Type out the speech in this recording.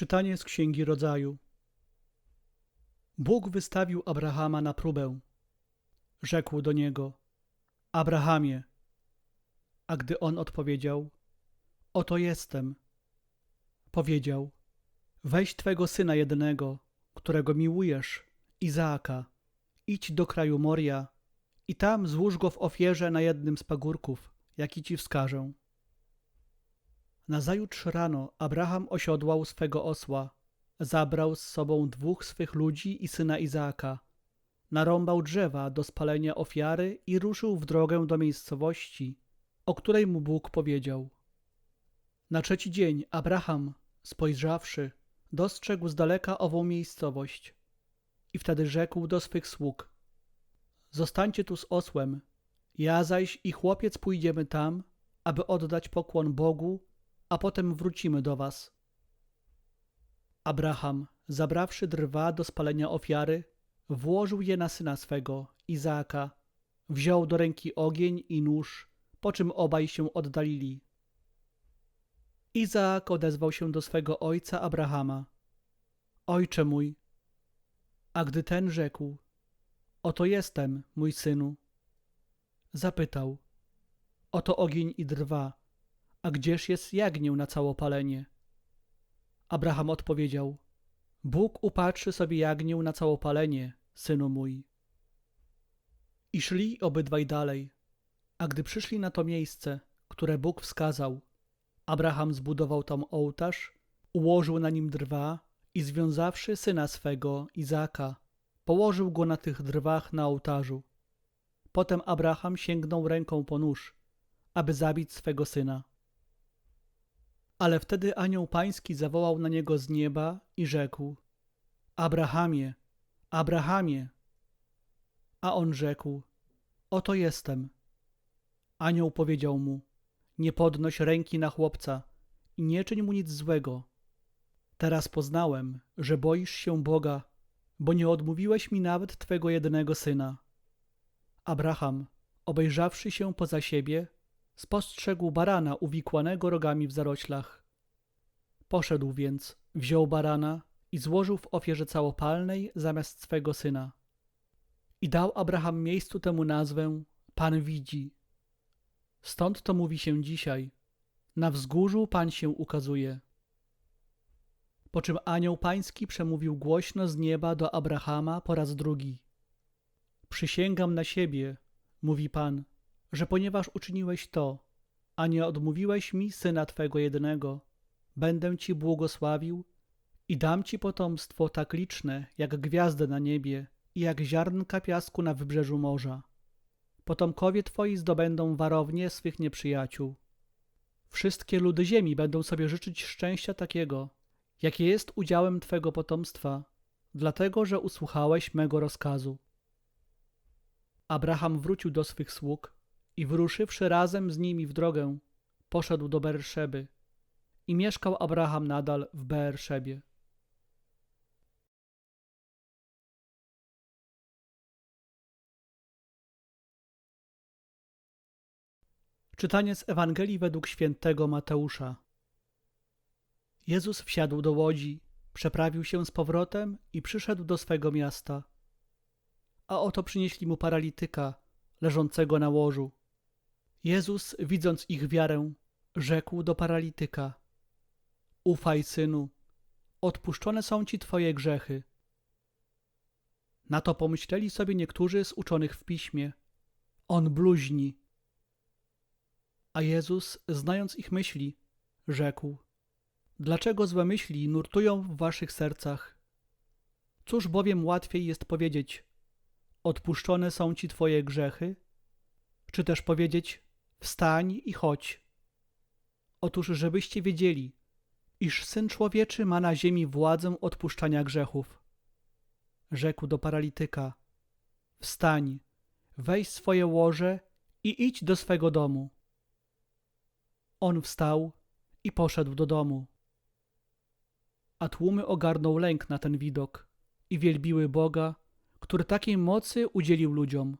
Czytanie z Księgi Rodzaju. Bóg wystawił Abrahama na próbę. Rzekł do niego: Abrahamie. A gdy on odpowiedział: Oto jestem. Powiedział: Weź twego syna jednego, którego miłujesz, Izaaka, idź do kraju Moria i tam złóż go w ofierze na jednym z pagórków, jaki ci wskażę. Nazajutrz rano Abraham osiodłał swego osła, zabrał z sobą dwóch swych ludzi i syna Izaaka, narąbał drzewa do spalenia ofiary i ruszył w drogę do miejscowości, o której mu Bóg powiedział. Na trzeci dzień Abraham, spojrzawszy, dostrzegł z daleka ową miejscowość i wtedy rzekł do swych sług: Zostańcie tu z osłem, ja zaś i chłopiec pójdziemy tam, aby oddać pokłon Bogu, a potem wrócimy do was. Abraham, zabrawszy drwa do spalenia ofiary, włożył je na syna swego, Izaaka, wziął do ręki ogień i nóż, po czym obaj się oddalili. Izaak odezwał się do swego ojca Abrahama. Ojcze mój. A gdy ten rzekł, oto jestem, mój synu. Zapytał, oto ogień i drwa, a gdzież jest jagnię na całopalenie? Abraham odpowiedział, Bóg upatrzy sobie jagnię na całopalenie, synu mój. I szli obydwaj dalej, a gdy przyszli na to miejsce, które Bóg wskazał, Abraham zbudował tam ołtarz, ułożył na nim drwa i związawszy syna swego, Izaka, położył go na tych drwach na ołtarzu. Potem Abraham sięgnął ręką po nóż, aby zabić swego syna. Ale wtedy anioł pański zawołał na niego z nieba i rzekł: Abrahamie, Abrahamie. A on rzekł: Oto jestem. Anioł powiedział mu: Nie podnoś ręki na chłopca i nie czyń mu nic złego. Teraz poznałem, że boisz się Boga, bo nie odmówiłeś mi nawet twego jedynego syna. Abraham, obejrzawszy się poza siebie, spostrzegł barana uwikłanego rogami w zaroślach. Poszedł więc, wziął barana i złożył w ofierze całopalnej zamiast swego syna. I dał Abraham miejscu temu nazwę Pan widzi. Stąd to mówi się dzisiaj. Na wzgórzu Pan się ukazuje. Po czym anioł pański przemówił głośno z nieba do Abrahama po raz drugi. Przysięgam na siebie, mówi Pan, że ponieważ uczyniłeś to, a nie odmówiłeś mi syna Twego jednego, będę Ci błogosławił i dam Ci potomstwo tak liczne, jak gwiazdy na niebie i jak ziarnka piasku na wybrzeżu morza. Potomkowie Twoi zdobędą warownie swych nieprzyjaciół. Wszystkie ludy ziemi będą sobie życzyć szczęścia takiego, jakie jest udziałem Twego potomstwa, dlatego że usłuchałeś mego rozkazu. Abraham wrócił do swych sług i wyruszywszy razem z nimi w drogę, poszedł do Berszeby i mieszkał Abraham nadal w Berszebie. Czytanie z Ewangelii według świętego Mateusza. Jezus wsiadł do łodzi, przeprawił się z powrotem i przyszedł do swego miasta. A oto przynieśli mu paralityka, leżącego na łożu. Jezus, widząc ich wiarę, rzekł do paralityka: Ufaj, synu, odpuszczone są ci twoje grzechy. Na to pomyśleli sobie niektórzy z uczonych w piśmie: On bluźni. A Jezus, znając ich myśli, rzekł: Dlaczego złe myśli nurtują w waszych sercach? Cóż bowiem łatwiej jest powiedzieć: Odpuszczone są ci twoje grzechy? Czy też powiedzieć: Wstań i chodź? Otóż, żebyście wiedzieli, iż syn człowieczy ma na ziemi władzę odpuszczania grzechów. Rzekł do paralityka: Wstań, weź swoje łoże i idź do swego domu. On wstał i poszedł do domu. A tłumy ogarnął lęk na ten widok i wielbiły Boga, który takiej mocy udzielił ludziom.